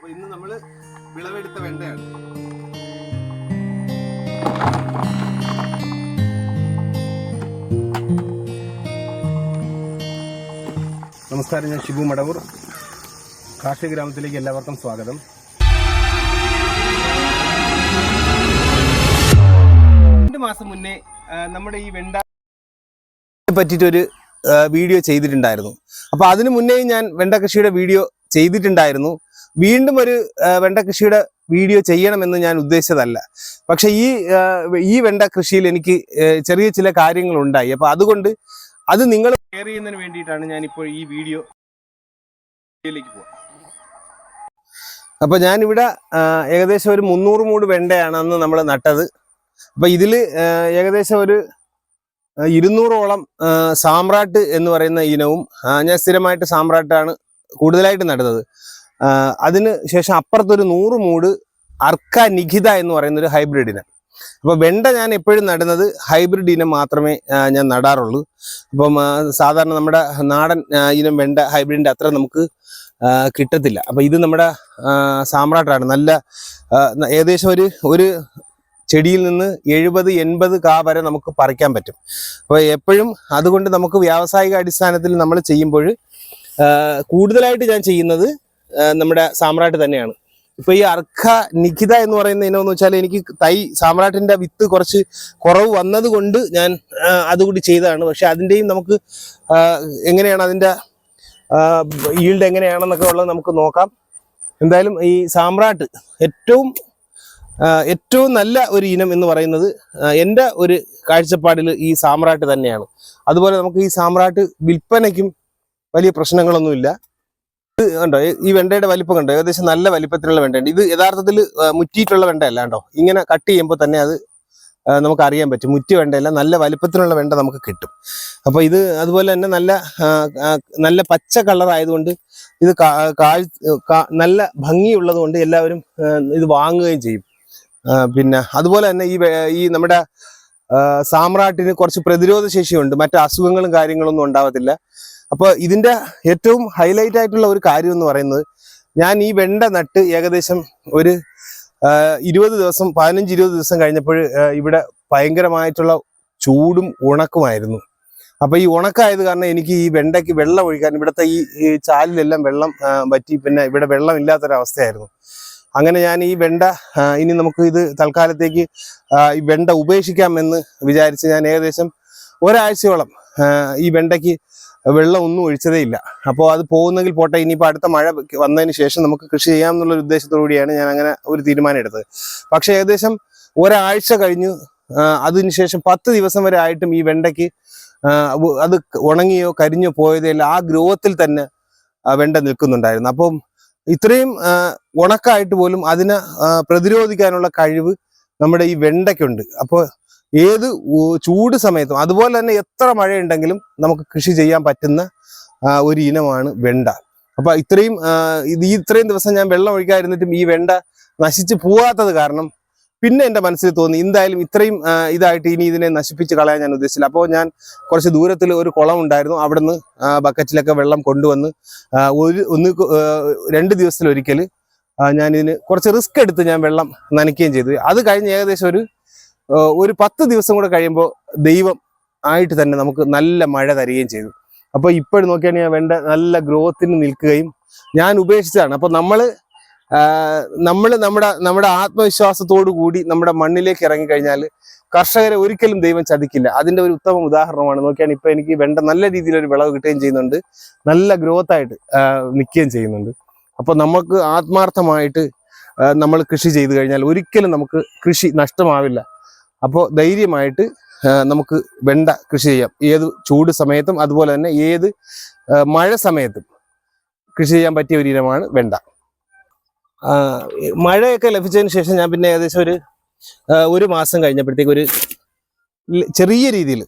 അപ്പൊ ഇന്ന് നമ്മൾ വിളവെടുത്ത വെണ്ടയാണ്. നമസ്കാരം ഞാൻ ഷിബു മടവൂർ. കാർഷിക ഗ്രാമത്തിലേക്ക് എല്ലാവർക്കും സ്വാഗതം. രണ്ട് മാസം മുന്നേ നമ്മുടെ ഈ വെണ്ട പറ്റിയിട്ടൊരു വീഡിയോ ചെയ്തിട്ടുണ്ടായിരുന്നു. അപ്പൊ അതിനു മുന്നേ ഞാൻ വെണ്ട കൃഷിയുടെ വീഡിയോ ചെയ്തിട്ടുണ്ടായിരുന്നു. വീണ്ടും ഒരു വെണ്ട കൃഷിയുടെ വീഡിയോ ചെയ്യണമെന്ന് ഞാൻ ഉദ്ദേശിച്ചതല്ല. പക്ഷെ ഈ ഈ വെണ്ട കൃഷിയിൽ എനിക്ക് ചെറിയ ചില കാര്യങ്ങൾ ഉണ്ടായി അപ്പൊ അതുകൊണ്ട് അത് നിങ്ങൾ ഷെയർ ചെയ്യുന്നതിന് വേണ്ടിയിട്ടാണ് ഞാൻ ഇപ്പോൾ ഈ വീഡിയോ വീഡിയോയിലേക്ക് പോകുന്നത് അപ്പൊ ഞാനിവിടെ ഏകദേശം ഒരു മുന്നൂറ് മൂട് വെണ്ടയാണ് അന്ന് നമ്മൾ നട്ടത്. അപ്പൊ ഇതിൽ ഏകദേശം ഒരു ഇരുന്നൂറോളം സാമ്രാട്ട് എന്ന് പറയുന്ന ഇനവും ഞാൻ സ്ഥിരമായിട്ട് സാമ്രാട്ടാണ് കൂടുതലായിട്ട് നടുന്നത്. അതിന് ശേഷം അപ്പുറത്തൊരു നൂറ് മൂട് അർക്ക നിഖിത എന്ന് പറയുന്ന ഒരു ഹൈബ്രിഡ് ഇനം. അപ്പൊ വെണ്ട ഞാൻ എപ്പോഴും നടുന്നത് ഹൈബ്രിഡ് ഇനം മാത്രമേ ഞാൻ നടാറുള്ളൂ. അപ്പം സാധാരണ നമ്മുടെ നാടൻ ഇനം വെണ്ട ഹൈബ്രിഡിന്റെ അത്ര നമുക്ക് കിട്ടത്തില്ല. അപ്പൊ ഇത് നമ്മുടെ സാമ്രാട്ടാണ്. നല്ല ഏകദേശം ഒരു ഒരു ചെടിയിൽ നിന്ന് എഴുപത് എൺപത് കാ വരെ നമുക്ക് പറിക്കാൻ പറ്റും. അപ്പോൾ എപ്പോഴും അതുകൊണ്ട് നമുക്ക് വ്യാവസായിക അടിസ്ഥാനത്തിൽ നമ്മൾ ചെയ്യുമ്പോൾ കൂടുതലായിട്ട് ഞാൻ ചെയ്യുന്നത് നമ്മുടെ സാമ്രാട്ട് തന്നെയാണ്. ഇപ്പൊ ഈ അർക്ക നിഖിത എന്ന് പറയുന്ന ഇനം എന്ന് വെച്ചാൽ എനിക്ക് തൈ സാമ്രാട്ടിന്റെ വിത്ത് കുറച്ച് കുറവ് വന്നത് കൊണ്ട് ഞാൻ അതുകൂടി ചെയ്തതാണ്. പക്ഷെ അതിന്റെയും നമുക്ക് എങ്ങനെയാണ് അതിന്റെ ഈൽഡ് എങ്ങനെയാണെന്നൊക്കെ ഉള്ളത് നമുക്ക് നോക്കാം. എന്തായാലും ഈ സാമ്രാട്ട് ഏറ്റവും ഏറ്റവും നല്ല ഒരു ഇനം എന്ന് പറയുന്നത് എന്റെ ഒരു കാഴ്ചപ്പാടിൽ ഈ സാമ്രാട്ട് തന്നെയാണ്. അതുപോലെ നമുക്ക് ഈ സാമ്രാട്ട് വിൽപ്പനയ്ക്കും വലിയ പ്രശ്നങ്ങളൊന്നുമില്ല. ഇത് കണ്ടോ? ഈ- വെണ്ടയുടെ വലിപ്പം കണ്ടോ? ഏകദേശം നല്ല വലിപ്പത്തിലുള്ള വെണ്ടയുണ്ട്. ഇത് യഥാർത്ഥത്തിൽ മുറ്റിയിട്ടുള്ള വെണ്ടയല്ല കണ്ടോ? ഇങ്ങനെ കട്ട് ചെയ്യുമ്പോൾ തന്നെ അത് നമുക്ക് അറിയാൻ പറ്റും. മുറ്റി വെണ്ടയല്ല നല്ല വലിപ്പത്തിലുള്ള വെണ്ട നമുക്ക് കിട്ടും. അപ്പോൾ ഇത് അതുപോലെ തന്നെ നല്ല നല്ല പച്ച കളർ ആയതുകൊണ്ട് ഇത് കാഴ് നല്ല ഭംഗിയുള്ളത് കൊണ്ട് എല്ലാവരും ഇത് വാങ്ങുകയും ചെയ്യും. പിന്നെ അതുപോലെ തന്നെ ഈ ഈ നമ്മുടെ സാമ്രാട്ടിന് കുറച്ച് പ്രതിരോധ ശേഷിയുണ്ട്. മറ്റ് അസുഖങ്ങളും കാര്യങ്ങളൊന്നും ഉണ്ടാവത്തില്ല. അപ്പോൾ ഇതിന്റെ ഏറ്റവും ഹൈലൈറ്റ് ആയിട്ടുള്ള ഒരു കാര്യം എന്ന് പറയുന്നത് ഞാൻ ഈ വെണ്ട നട്ട് ഏകദേശം ഒരു ഇരുപത് ദിവസം പതിനഞ്ച് ഇരുപത് ദിവസം കഴിഞ്ഞപ്പോൾ ഇവിടെ ഭയങ്കരമായിട്ടുള്ള ചൂടും ഉണക്കുമായിരുന്നു. അപ്പൊ ഈ ഉണക്കായത് കാരണം എനിക്ക് ഈ വെണ്ടയ്ക്ക് വെള്ളം ഒഴിക്കാൻ ഇവിടുത്തെ ഈ ചാലിലെല്ലാം വെള്ളം പറ്റി പിന്നെ ഇവിടെ വെള്ളം ഇല്ലാത്തൊരവസ്ഥയായിരുന്നു. അങ്ങനെ ഞാൻ ഈ വെണ്ട ഇനി നമുക്ക് ഇത് തൽക്കാലത്തേക്ക് ഈ വെണ്ട ഉപേക്ഷിക്കാമെന്ന് വിചാരിച്ച് ഞാൻ ഏകദേശം ഒരാഴ്ചയോളം ഈ വെണ്ടയ്ക്ക് വെള്ളം ഒന്നും ഒഴിച്ചതേ ഇല്ല അപ്പോൾ അത് പോകുന്നെങ്കിൽ പോട്ടെ ഇനിയിപ്പോൾ അടുത്ത മഴ വന്നതിന് ശേഷം നമുക്ക് കൃഷി ചെയ്യാം എന്നുള്ളൊരു ഉദ്ദേശത്തോടുകൂടിയാണ് ഞാൻ അങ്ങനെ ഒരു തീരുമാനം എടുത്തത്. പക്ഷേ ഏകദേശം ഒരാഴ്ച കഴിഞ്ഞു അതിനുശേഷം പത്ത് ദിവസം വരെ ആയിട്ടും ഈ വെണ്ടയ്ക്ക് അത് ഉണങ്ങിയോ കരിഞ്ഞോ പോയതേ ആ ഗ്രോത്തിൽ തന്നെ വെണ്ട നിൽക്കുന്നുണ്ടായിരുന്നു. അപ്പം ഇത്രയും ഉണക്കായിട്ട് പോലും അതിനെ പ്രതിരോധിക്കാനുള്ള കഴിവ് നമ്മുടെ ഈ വെണ്ടയ്ക്കുണ്ട്. അപ്പോൾ ഏത് ചൂട് സമയത്തും അതുപോലെ തന്നെ എത്ര മഴയുണ്ടെങ്കിലും നമുക്ക് കൃഷി ചെയ്യാൻ പറ്റുന്ന ഒരു ഇനമാണ് വെണ്ട. അപ്പൊ ഇത്രയും ഇത് ഇത്രയും ദിവസം ഞാൻ വെള്ളം ഒഴിക്കാതിരുന്നിട്ടും ഈ വെണ്ട നശിച്ചു പോവാത്തത് കാരണം പിന്നെ എന്റെ മനസ്സിൽ തോന്നി എന്തായാലും ഇത്രയും ഇതായിട്ട് ഇനി ഇതിനെ നശിപ്പിച്ച് കളയാൻ ഞാൻ ഉദ്ദേശിച്ചില്ല. അപ്പോൾ ഞാൻ കുറച്ച് ദൂരത്തിൽ ഒരു കുളം ഉണ്ടായിരുന്നു. അവിടുന്ന് നിന്ന് ബക്കറ്റിലൊക്കെ വെള്ളം കൊണ്ടുവന്ന് ഒരു ഒന്ന് രണ്ട് ദിവസത്തിലൊരിക്കൽ ഞാൻ ഇതിന് കുറച്ച് റിസ്ക് എടുത്ത് ഞാൻ വെള്ളം നനയ്ക്കുകയും ചെയ്തു. അത് കഴിഞ്ഞ് ഏകദേശം ഒരു ഒരു പത്ത് ദിവസം കൂടെ കഴിയുമ്പോൾ ദൈവം ആയിട്ട് തന്നെ നമുക്ക് നല്ല മഴ തരികയും ചെയ്തു. അപ്പോൾ ഇപ്പോഴും നോക്കിയാണെങ്കിൽ വേണ്ട നല്ല ഗ്രോത്തിന് നിൽക്കുകയും ഞാൻ ഉപേക്ഷിച്ചതാണ്. അപ്പോൾ നമ്മൾ നമ്മൾ നമ്മുടെ നമ്മുടെ ആത്മവിശ്വാസത്തോടു കൂടി നമ്മുടെ മണ്ണിലേക്ക് ഇറങ്ങിക്കഴിഞ്ഞാൽ കർഷകരെ ഒരിക്കലും ദൈവം ചതിക്കില്ല. അതിന്റെ ഒരു ഉത്തമ ഉദാഹരണമാണ്. നോക്കിയാണ് ഇപ്പൊ എനിക്ക് വേണ്ട നല്ല രീതിയിൽ ഒരു വിളവ് കിട്ടുകയും ചെയ്യുന്നുണ്ട്. നല്ല ഗ്രോത്ത് ആയിട്ട് നിൽക്കുകയും ചെയ്യുന്നുണ്ട്. അപ്പോൾ നമുക്ക് ആത്മാർത്ഥമായിട്ട് നമ്മൾ കൃഷി ചെയ്തു കഴിഞ്ഞാൽ ഒരിക്കലും നമുക്ക് കൃഷി നഷ്ടമാവില്ല. അപ്പോൾ ധൈര്യമായിട്ട് നമുക്ക് വെണ്ട കൃഷി ചെയ്യാം. ഏത് ചൂട് സമയത്തും അതുപോലെ തന്നെ ഏത് മഴ സമയത്തും കൃഷി ചെയ്യാൻ പറ്റിയ ഒരു ഇനമാണ് വെണ്ട. മഴയൊക്കെ ലഭിച്ചതിന് ശേഷം ഞാൻ പിന്നെ ഏകദേശം ഒരു ഒരു മാസം കഴിഞ്ഞപ്പോഴത്തേക്ക് ഒരു ചെറിയ രീതിയിൽ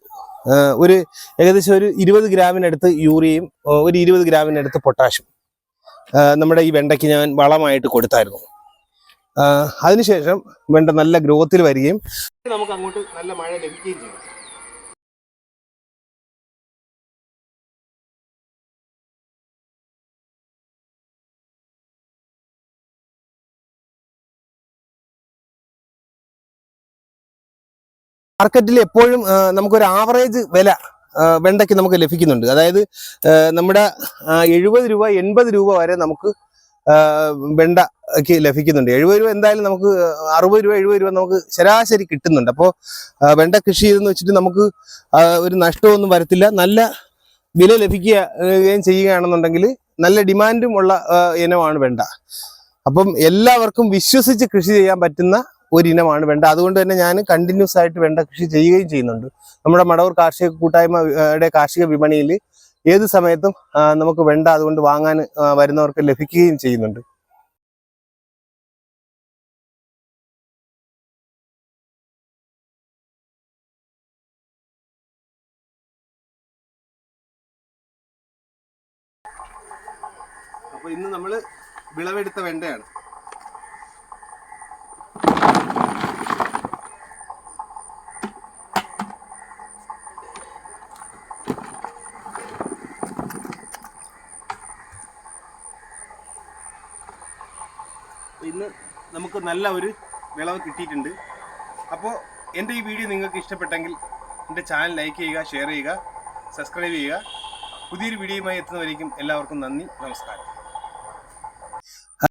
ഒരു ഏകദേശം ഒരു ഇരുപത് ഗ്രാമിനടുത്ത് യൂറിയയും ഒരു ഇരുപത് ഗ്രാമിനടുത്ത് പൊട്ടാഷും നമ്മുടെ ഈ വെണ്ടയ്ക്ക് ഞാൻ വളമായിട്ട് കൊടുത്തായിരുന്നു. അതിനുശേഷം വെണ്ട നല്ല ഗ്രോത്തിൽ വരികയും നമുക്ക് അങ്ങോട്ട് നല്ല മഴ ലഭിക്കുകയും ചെയ്യും മാർക്കറ്റിൽ എപ്പോഴും നമുക്കൊരു ആവറേജ് വില വെണ്ടയ്ക്ക് നമുക്ക് ലഭിക്കുന്നുണ്ട്. അതായത് നമ്മുടെ എഴുപത് രൂപ എൺപത് രൂപ വരെ നമുക്ക് വെണ്ടയ്ക്ക് ലഭിക്കുന്നുണ്ട്. എഴുപത് രൂപ എന്തായാലും നമുക്ക് അറുപത് രൂപ എഴുപത് രൂപ നമുക്ക് ശരാശരി കിട്ടുന്നുണ്ട്. അപ്പോൾ വെണ്ട കൃഷി ചെയ്തെന്ന് വെച്ചിട്ട് നമുക്ക് ഒരു നഷ്ടമൊന്നും വരത്തില്ല. നല്ല വില ലഭിക്കുകയും ചെയ്യുകയാണെന്നുണ്ടെങ്കിൽ നല്ല ഡിമാൻഡും ഉള്ള ഇനമാണ് വെണ്ട. അപ്പം എല്ലാവർക്കും വിശ്വസിച്ച് കൃഷി ചെയ്യാൻ പറ്റുന്ന ഒരു ഇനമാണ് വെണ്ട അതുകൊണ്ട് തന്നെ ഞാൻ കണ്ടിന്യൂസ് ആയിട്ട് വെണ്ട കൃഷി ചെയ്യുകയും ചെയ്യുന്നുണ്ട്. നമ്മുടെ മടവൂർ കാർഷിക കൂട്ടായ്മയുടെ കാർഷിക വിപണിയിൽ ഏത് സമയത്തും നമുക്ക് വെണ്ട അതുകൊണ്ട് വാങ്ങാൻ വരുന്നവർക്ക് ലഭിക്കുകയും ചെയ്യുന്നുണ്ട്. അപ്പൊ ഇന്ന് നമ്മൾ വിളവെടുത്ത വെണ്ടയാണ് അപ്പൊ ഇന്ന് നമുക്ക് നല്ല ഒരു വിളവ് കിട്ടിയിട്ടുണ്ട്. അപ്പോൾ എന്റെ ഈ വീഡിയോ നിങ്ങൾക്ക് ഇഷ്ടപ്പെട്ടെങ്കിൽ എന്റെ ചാനൽ ലൈക്ക് ചെയ്യുക ഷെയർ ചെയ്യുക സബ്സ്ക്രൈബ് ചെയ്യുക. പുതിയൊരു വീഡിയോയുമായി എത്തുന്നവരേക്കും എല്ലാവർക്കും നന്ദി നമസ്കാരം.